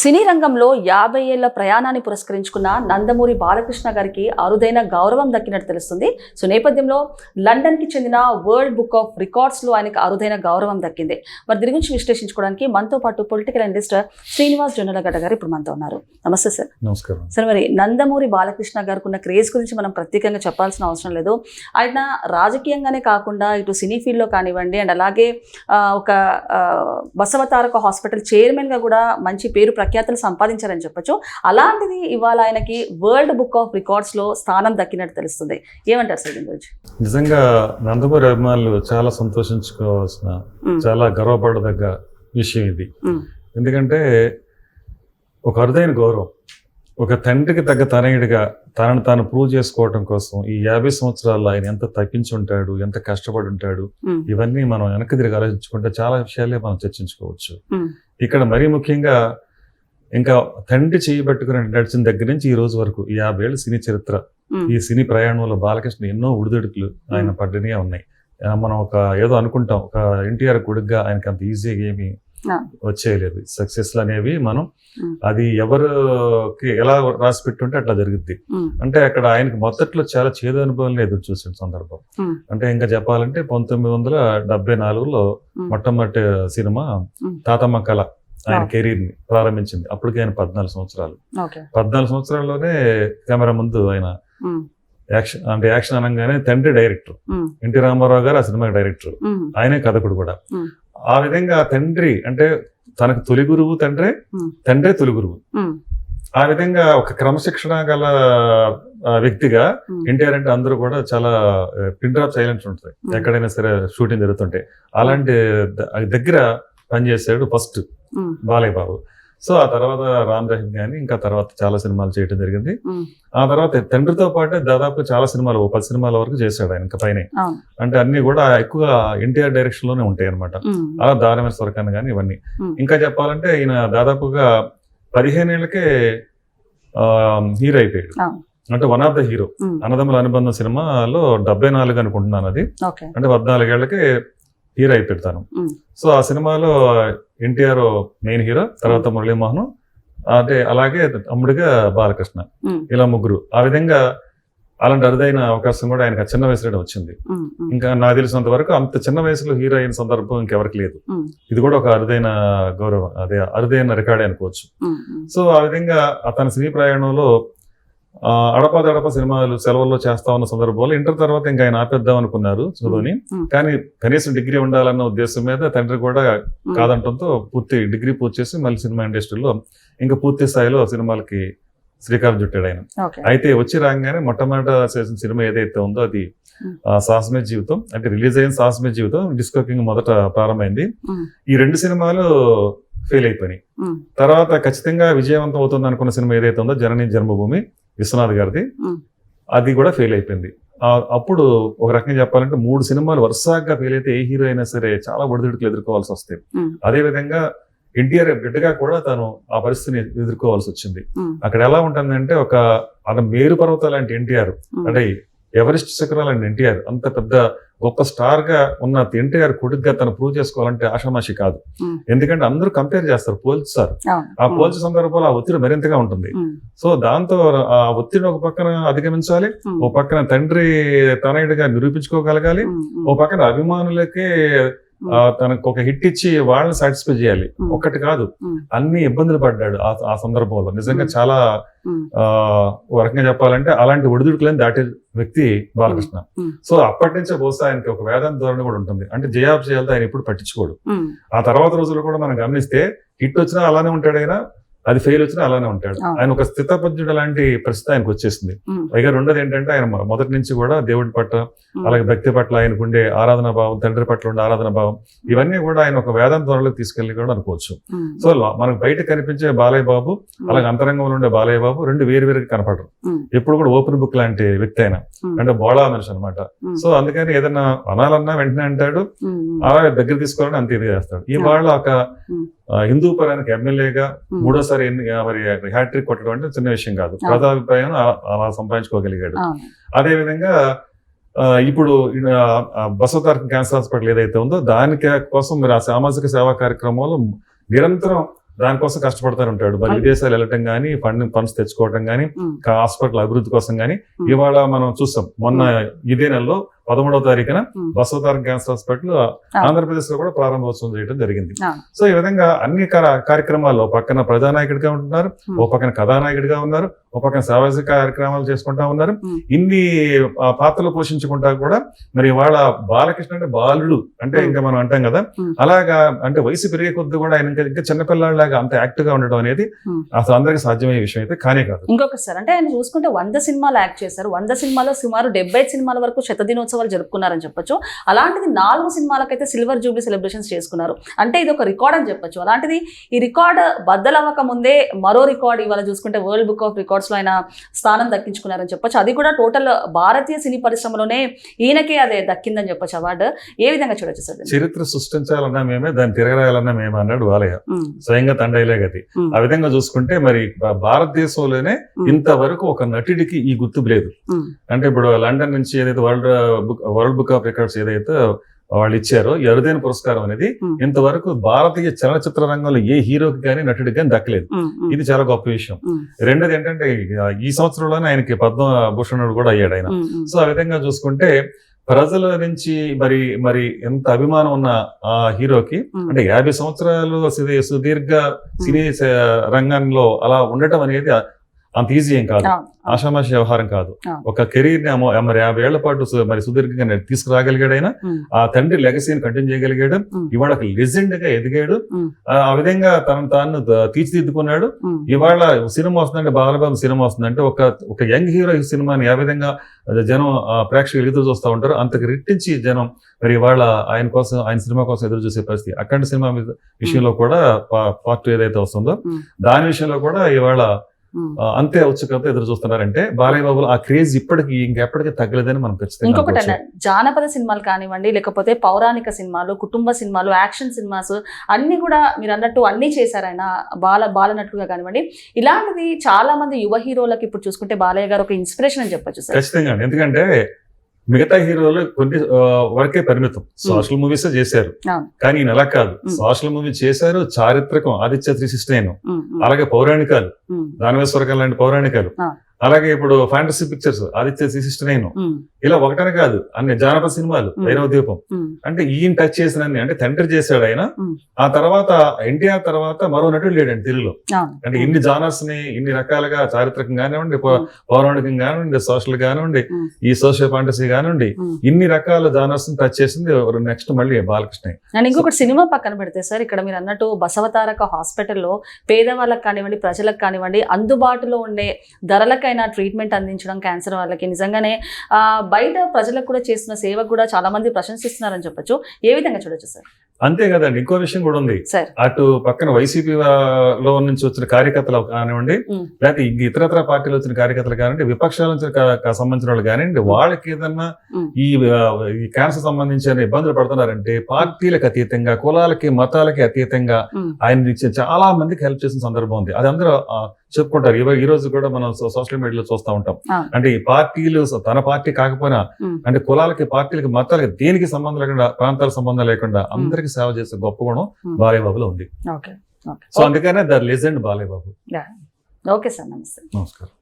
సినీ రంగంలో యాభై ఏళ్ళ ప్రయాణాన్ని పురస్కరించుకున్న నందమూరి బాలకృష్ణ గారికి అరుదైన గౌరవం దక్కినట్టు తెలుస్తుంది. సో నేపథ్యంలో లండన్కి చెందిన వరల్డ్ బుక్ ఆఫ్ రికార్డ్స్లో ఆయనకు అరుదైన గౌరవం దక్కింది. మరి దీని గురించి విశ్లేషించుకోవడానికి మనతో పాటు పొలిటికల్ అనలిస్ట్ శ్రీనివాస్ జొన్నలగడ్డ గారు ఇప్పుడు మనతో ఉన్నారు. నమస్తే సార్. నమస్కారం. సరే మరి నందమూరి బాలకృష్ణ గారికి ఉన్న క్రేజ్ గురించి మనం ప్రత్యేకంగా చెప్పాల్సిన అవసరం లేదు. ఆయన రాజకీయంగానే కాకుండా ఇటు సినీ ఫీల్డ్లో కానివ్వండి అండ్ అలాగే ఒక బసవతారక హాస్పిటల్ చైర్మన్గా కూడా మంచి పేరు ప్రఖ్యాతులు సంపాదించారని చెప్పొచ్చు అలాంటిది ఇవాళ ఆయనకి వరల్డ్ బుక్ ఆఫ్ రికార్డ్స్లో స్థానం దక్కినట్టు తెలుస్తుంది ఏమంటారు సార్ దీని గురించి నిజంగా నందమూరి అభిమానులు చాలా సంతోషించుకోవాల్సిన. చాలా గర్వపడదగ్గ విషయం ఇది. ఎందుకంటే ఒక అరుదైన గౌరవం ఒక తండ్రికి తగ్గ తనయుడిగా తనను తాను ప్రూవ్ చేసుకోవడం కోసం ఈ యాభై సంవత్సరాల్లో ఆయన ఎంత తప్పించి ఉంటాడు ఎంత కష్టపడి ఉంటాడు. ఇవన్నీ మనం వెనక్కి తిరిగి ఆలోచించుకుంటే చాలా విషయాలే మనం చర్చించుకోవచ్చు. ఇక్కడ మరీ ముఖ్యంగా ఇంకా తండ్రి చేయబట్టుకుని నడిచిన దగ్గర నుంచి ఈ రోజు వరకు ఈ యాభై ఏళ్ళ సినీ చరిత్ర. ఈ సినీ ప్రయాణంలో బాలకృష్ణ ఎన్నో ఉడిదొడుకులు ఆయన పడ్డనే ఉన్నాయి మనం ఒక ఏదో అనుకుంటాం ఒక ఎన్టీఆర్ కొడుగ్గా ఆయనకి అంత ఈజీగా ఏమి. వచ్చేయలేదు సక్సెస్ అనేవి మనం. అది ఎవరికి ఎలా రాసి పెట్టుంటే అట్లా జరుగుద్ది. అంటే అక్కడ ఆయనకి మొదట్లో చాలా చేదు అనుభవాలు ఎదురు చూసిన సందర్భం. అంటే ఇంకా చెప్పాలంటే పంతొమ్మిది వందల డెబ్బై నాలుగులో. మొట్టమొదటి సినిమా మ్మ్. తాతమ్మ కళ ఆయన. కెరీర్ని ప్రారంభించింది అప్పటికే ఆయన పద్నాలుగు సంవత్సరాలు పద్నాలుగు సంవత్సరాల్లోనే కెమెరా ముందు ఆయన. యాక్షన్ అంటే యాక్షన్ అనగానే తండ్రి డైరెక్టర్. ఎన్టీ రామారావు గారు ఆ సినిమాకి డైరెక్టర్. ఆయనే కథకుడు కూడా. ఆ విధంగా తండ్రి అంటే తనకు తొలి గురువు తండ్రే. తండ్రే తొలి గురువు. ఆ విధంగా ఒక క్రమశిక్షణ గల వ్యక్తిగా. ఎన్టీఆర్ అంటే అందరూ కూడా చాలా పిన్ డ్రాప్ సైలెన్స్ ఉంటుంది. ఎక్కడైనా సరే షూటింగ్ జరుగుతుంటే అలాంటి దగ్గర పనిచేసాడు ఫస్ట్. బాలయ్య బాబు సో ఆ తర్వాత రామ్ రహీం కానీ ఇంకా తర్వాత చాలా సినిమాలు చేయడం జరిగింది. ఆ తర్వాత తండ్రితో పాటు దాదాపు చాలా సినిమాలు ఓ పది సినిమాల వరకు చేశాడు ఆయన ఇంకా పైన. అంటే అన్ని కూడా ఎక్కువగా ఎన్టీఆర్ డైరెక్షన్లోనే ఉంటాయి అనమాట. అలా దారమైన స్వర్గాన్ని కానీ ఇవన్నీ. ఇంకా చెప్పాలంటే ఈయన దాదాపుగా పదిహేను ఏళ్ళకే హీరో అయిపోయాడు. అంటే one of the hero hmm. Annadammula Anubandham సినిమాలో డెబ్బై నాలుగు అనుకుంటున్నాను అది అంటే పద్నాలుగేళ్ళకే హీరో అయిపెడతాను మ్మ్. సో ఆ సినిమాలో ఎన్టీఆర్ మెయిన్ హీరో తర్వాత మురళీమోహన్ అంటే అలాగే తమ్ముడిగా బాలకృష్ణ. ఇలా ముగ్గురు ఆ విధంగా అలాంటి అరుదైన అవకాశం కూడా ఆయనకు చిన్న వయసులోనే వచ్చింది. ఇంకా నాకు తెలిసినంత వరకు అంత చిన్న వయసులో హీరో అయిన సందర్భం ఇంకెవరికి లేదు. ఇది కూడా ఒక అరుదైన గౌరవం అదే అరుదైన రికార్డే అనుకోవచ్చు. సో ఆ విధంగా అతని సినీ ప్రయాణంలో అడపాదడప సినిమాలు సెలవుల్లో చేస్తా ఉన్న సందర్భంలో ఇంటర్ తర్వాత ఇంకా ఆయన ఆపేద్దాం అనుకున్నారు చదువుని. కానీ కనీసం డిగ్రీ ఉండాలన్న ఉద్దేశం మీద తండ్రి కూడా. కాదంటంతో పూర్తి డిగ్రీ పూర్తి చేసి మళ్ళీ సినిమా ఇండస్ట్రీలో ఇంకా పూర్తి స్థాయిలో సినిమాలకి శ్రీకారం చుట్టాడు ఆయన. అయితే వచ్చి రాగానే మొట్టమొదట చేసిన సినిమా ఏదైతే ఉందో అది సాహసమే జీవితం. అంటే రిలీజ్ అయిన సాహసమే జీవితం. డిస్కో కింగ్ మొదట ప్రారంభమైంది. ఈ రెండు సినిమాలు ఫెయిల్ అయిపోయినాయి. తర్వాత ఖచ్చితంగా విజయవంతం అవుతుంది అనుకున్న సినిమా ఏదైతే ఉందో జనని జన్మభూమి. విశ్వనాథ్ గారిది. అది కూడా ఫెయిల్ అయిపోయింది అప్పుడు ఒక రకంగా చెప్పాలంటే మూడు సినిమాలు వరుసగా ఫెయిల్ అయితే ఏ హీరో అయినా సరే చాలా ఒడిదుడుకులు ఎదుర్కోవాల్సి వస్తాయి మ్మ్. అదే విధంగా ఎన్టీఆర్ బిడ్డగా కూడా తను ఆ పరిస్థితిని ఎదుర్కోవాల్సి వచ్చింది. అక్కడ ఎలా ఉంటుందంటే ఒక మేరు పర్వతం లాంటి ఎన్టీఆర్. అంటే ఎవరెస్ట్ శిఖరం లాంటి ఎన్టీఆర్ అంత పెద్ద గొప్ప స్టార్గా ఉన్న ఎన్టీఆర్ కొడుకుగా తను ప్రూవ్ చేసుకోవాలంటే ఆషామాషి కాదు. ఎందుకంటే అందరూ కంపేర్ చేస్తారు పోల్చుతారు. ఆ పోల్చే సందర్భంలో ఆ ఒత్తిడి మరింతగా ఉంటుంది. సో దాంతో ఆ ఒత్తిడిని ఒక పక్కన అధిగమించాలి. ఓ పక్కన తండ్రి తనయుడిగా నిరూపించుకోగలగాలి. ఓ. పక్కన అభిమానులకే తనకు ఒక హిట్ ఇచ్చి వాళ్ళని సాటిస్ఫై చేయాలి. ఒక్కటి కాదు. అన్ని ఇబ్బందులు పడ్డాడు ఆ సందర్భంలో నిజంగా. చాలా ఓ రకంగా చెప్పాలంటే అలాంటి ఒడిదుడుకులని దాటే వ్యక్తి బాలకృష్ణ. సో అప్పటి నుంచే బహుశా ఆయనకి ఒక వేదాంత ధోరణి కూడా ఉంటుంది అంటే జయాబ్ చేయాలతో ఆయన ఎప్పుడు పట్టించుకోడు. ఆ తర్వాత రోజుల్లో కూడా మనం గమనిస్తే హిట్ వచ్చినా అలానే ఉంటాడు ఆయన అది ఫెయిల్ వచ్చినా అలానే ఉంటాడు. ఆయన ఒక స్థితపద్యుడు లాంటి పరిస్థితి ఆయనకు వచ్చేసింది. పైగా రెండోది ఏంటంటే ఆయన మొదటి నుంచి కూడా దేవుడి పట్ల. అలాగే భక్తి పట్ల ఆయనకు ఉండే ఆరాధన భావం తండ్రి పట్ల ఉండే ఆరాధన భావం ఇవన్నీ కూడా ఆయన ఒక వేదాంత ధోరణిలోకి తీసుకెళ్ళి కూడా అనుకోవచ్చు. సో మనకు బయట కనిపించే బాలయ్య బాబు అలాగే అంతరంగంలో ఉండే బాలయ్య బాబు రెండు వేరు వేరుగా కనపడరు. ఎప్పుడు కూడా ఓపెన్ బుక్ లాంటి వ్యక్తి ఆయన మ్మ్. అంటే బోళా మనిషి అనమాట. సో అందుకని ఏదైనా అనాలన్నా వెంటనే అంటాడు. అలాగే దగ్గర తీసుకోవాలని అంత ఇది చేస్తాడు ఈ వాళ్ళ ఒక హిందూ పరానికి ఎమ్మెల్యేగా మ్మ్. మూడోసారి మరి హ్యాట్రిక్ కొట్టడం అంటే చిన్న విషయం కాదు. ప్రజాభిప్రాయం అలా- సంపాదించుకోగలిగాడు అవును. అదే విధంగా ఆ, ఇప్పుడు బసవతారక క్యాన్సర్ హాస్పిటల్ ఏదైతే ఉందో దానికి కోసం మీరు ఆ సామాజిక సేవా కార్యక్రమంలో నిరంతరం దానికోసం కష్టపడుతూ ఉంటాడు మరి. విదేశాలు వెళ్ళటం కానీ ఫండ్ ఫండ్స్ తెచ్చుకోవటం కానీ హాస్పిటల్ అభివృద్ధి కోసం కానీ. ఇవాళ మనం చూస్తాం మొన్న ఇదే నెలలో పదమూడవ తారీఖున. బసవతారం క్యాన్సర్ హాస్పిటల్ ఆంధ్రప్రదేశ్లో కూడా ప్రారంభోత్సవం చేయడం జరిగింది. సో ఈ విధంగా అన్ని కార్యక్రమాల్లో పక్కన ప్రజానాయకుడిగా ఉంటున్నారు. ఓ పక్కన కథానాయకుడిగా ఉన్నారు ఓ పక్కన సామాజిక కార్యక్రమాలు చేసుకుంటా ఉన్నారు. ఇన్ని పాత్రలు పోషించుకుంటా కూడా మరి వాళ్ళ బాలకృష్ణ అంటే బాలుడు అంటే. ఇంకా మనం అంటాం కదా. అలాగా అంటే వయసు పెరిగే కొద్ది కూడా ఆయన ఇంకా ఇంకా చిన్నపిల్లాడిలాగా అంత యాక్టివ్గా ఉండడం అనేది. అసలు అందరికీ సాధ్యమయ్యే విషయం అయితే కానే కాదు ఇంకొకటి సార్ అంటే ఆయన చూసుకుంటే వంద సినిమాలు యాక్ట్ చేశారు వంద సినిమాలో సుమారు డెబ్బై సినిమాల వరకు శత దినోత్సవాలు జరుపుకున్నారని చెప్పొచ్చు. అలాంటిది నాలుగు సినిమాలకైతే సిల్వర్ జూబ్లీ సెలబ్రేషన్స్ చేసుకున్నారు. అంటే ఇది ఒక రికార్డ్ అని చెప్పొచ్చు. అలాంటిది ఈ రికార్డ్ బద్దలవ్వక ముందే మరో రికార్డ్ ఇవాళ చూసుకుంటే వరల్డ్ బుక్ ఆఫ్ రికార్డ్స్లో ఆయన స్థానం దక్కించుకున్నారని చెప్పొచ్చు. అది కూడా టోటల్ భారతీయ సినీ పరిశ్రమలోనే ఈయనకే అదే దక్కిందని చెప్పొచ్చు అవార్డు. ఏ విధంగా చూడొచ్చు సార్? చరిత్ర సృష్టించాలన్నా మేమే దాన్ని తిరగరాయాలన్నా మేమే అన్నాడు వాలయ్య. స్వయంగా తండ్రిలే గతి. ఆ విధంగా చూసుకుంటే మరి భారతదేశంలోనే ఇంతవరకు ఒక నటుడికి ఈ గుర్తు లేదు. అంటే ఇప్పుడు లండన్ నుంచి ఏదైతే world book world book of records ఏదైతే వాళ్ళు ఇచ్చారో అరుదైన పురస్కారం అనేది ఇంతవరకు భారతీయ చలనచిత్ర రంగంలో ఏ హీరోకి కానీ నటుడికి కానీ దక్కలేదు. ఇది చాలా గొప్ప విషయం. రెండోది ఏంటంటే ఈ సంవత్సరంలోనే ఆయనకి పద్మభూషణుడు కూడా అయ్యాడు ఆయన. సో ఆ విధంగా చూసుకుంటే ప్రజల నుంచి మరి మరి ఎంత అభిమానం ఉన్న ఆ హీరోకి అంటే యాభై సంవత్సరాలు సుదీ- సుదీర్ఘ సినీ రంగంలో అలా ఉండటం అనేది అంత ఈజీ ఏం కాదు. ఆషామాషి వ్యవహారం కాదు. ఒక కెరీర్ని మరి యాభై ఏళ్ళ పాటు మరి సుదీర్ఘంగా నే- తీసుకురాగలిగాడు ఆయన ఉమ్, ఆ తండ్రి లెగసీని కంటిన్యూ చేయగలిగాడు. ఇవాళ ఒక లెజెండ్గా ఎదిగాడు. ఆ విధంగా తాను ద- తీర్చిదిద్దుకున్నాడు. ఇవాళ సినిమా వస్తుందంటే బాలబాబు సినిమా వస్తుందంటే ఒక ఒక యంగ్ హీరో ఈ సినిమాని ఏ విధంగా జనం ఆ, ప్రేక్షకులు ఎదురు చూస్తూ ఉంటారు అంతకు రెట్టించి జనం మరి ఇవాళ ఆయన కోసం ఆయన సినిమా కోసం ఎదురు చూసే పరిస్థితి. అఖండ సినిమా విషయంలో కూడా పార్ట్ ఏదైతే వస్తుందో. దాని విషయంలో కూడా ఇవాళ అంతే ఉత్సుకత ఎదురు చూస్తున్నారంటే బాలయ్య బాబులు ఆ క్రేజ్ ఇప్పటికి ఇంకెప్పటికీ తగ్గలేదని మనం ఖచ్చితంగా ఇంకొకటి. అన్న జానపద సినిమాలు కానివ్వండి లేకపోతే పౌరాణిక సినిమాలు కుటుంబ సినిమాలు యాక్షన్ సినిమాస్ అన్ని కూడా మీరు అన్నట్టు అన్ని చేశారు ఆయన బాల బాలనటుగా కానివ్వండి ఇలాంటిది చాలా మంది యువ హీరోలకు ఇప్పుడు చూసుకుంటే బాలయ్య గారు ఒక ఇన్స్పిరేషన్ అని చెప్పొచ్చు సార్ ఖచ్చితంగా. ఎందుకంటే మిగతా హీరోలు కొన్ని వరకే పరిమితం. సోషల్ మూవీస్ చేశారు. కానీ ఈయన అలా కాదు. సోషల్ మూవీ చేశారు చారిత్రకం ఆదిత్య త్రీ సిక్స్టీ నైన్ అలాగే పౌరాణికాలు. ఉమ్, దానవేశ్వరకాలు లాంటి పౌరాణికాలు. అలాగే ఇప్పుడు fantasy pictures Aditya sixty nine ఇలా ఒకటనే కాదు అన్ని జానపద సినిమాలు. వైరవ దీపం అంటే ఈయన టచ్ చేసిన అంటే తండ్రి చేశాడు ఆయన. ఆ తర్వాత ఎన్టీఆర్ తర్వాత మరో నటుడు లేడండి తెలుగులో. అంటే ఇన్ని జానర్స్ని ఇన్ని రకాలుగా చారిత్రకం కానివ్వండి. పౌరాణికం కానివ్వండి సోషల్ కానివ్వండి. ఈ సోషల్ ఫాంటసీ కానివ్వండి. ఇన్ని రకాల జానర్స్ని టచ్ చేసింది నెక్స్ట్ మళ్ళీ బాలకృష్ణ అండ్ ఇంకొకటి సినిమా పక్కన పెడితే సార్ ఇక్కడ మీరు అన్నట్టు బసవతారక హాస్పిటల్లో పేదవాళ్ళకి కానివ్వండి ప్రజలకు కానివ్వండి అందుబాటులో ఉండే ధరలకైనా ట్రీట్మెంట్ అందించడం క్యాన్సర్ వాళ్ళకి. నిజంగానే బయట ప్రజలకు కూడా చేస్తున్న సేవ కూడా చాలా మంది ప్రశంసిస్తున్నారని చెప్పొచ్చు. ఏ విధంగా చూడొచ్చు సార్? అంతే కదండి ఇంకో విషయం కూడా ఉంది. అటు పక్కన వైసీపీ లో నుంచి వచ్చిన కార్యకర్తలు కానివ్వండి. లేకపోతే ఇతరత్ర పార్టీలు వచ్చిన కార్యకర్తలు కానివ్వండి విపక్షాల నుంచి సంబంధించిన వాళ్ళు కానివ్వండి వాళ్ళకి ఏదన్నా. ఈ క్యాన్సర్ సంబంధించిన ఇబ్బందులు పడుతున్నారంటే పార్టీలకు అతీతంగా కులాలకి మతాలకి అతీతంగా. ఆయన చాలా మందికి హెల్ప్ చేసిన సందర్భం ఉంది. అది అందరూ చెప్పుకుంటారు. ఇవ- ఈ రోజు కూడా మనం సోషల్ మీడియాలో చూస్తూ ఉంటాం. అంటే ఈ పార్టీలు తన పార్టీ కాకపోయినా. అంటే కులాలకి పార్టీలకి మతాలకి దేనికి సంబంధం లేకుండా ప్రాంతాల సంబంధం లేకుండా అందరికి సేవ చేసే గొప్ప గుణం ఉమ్. బాలయ్య బాబులో ఉంది సో అందుకనే the legend Balayya Babu okay sir. నమస్తే. నమస్కారం.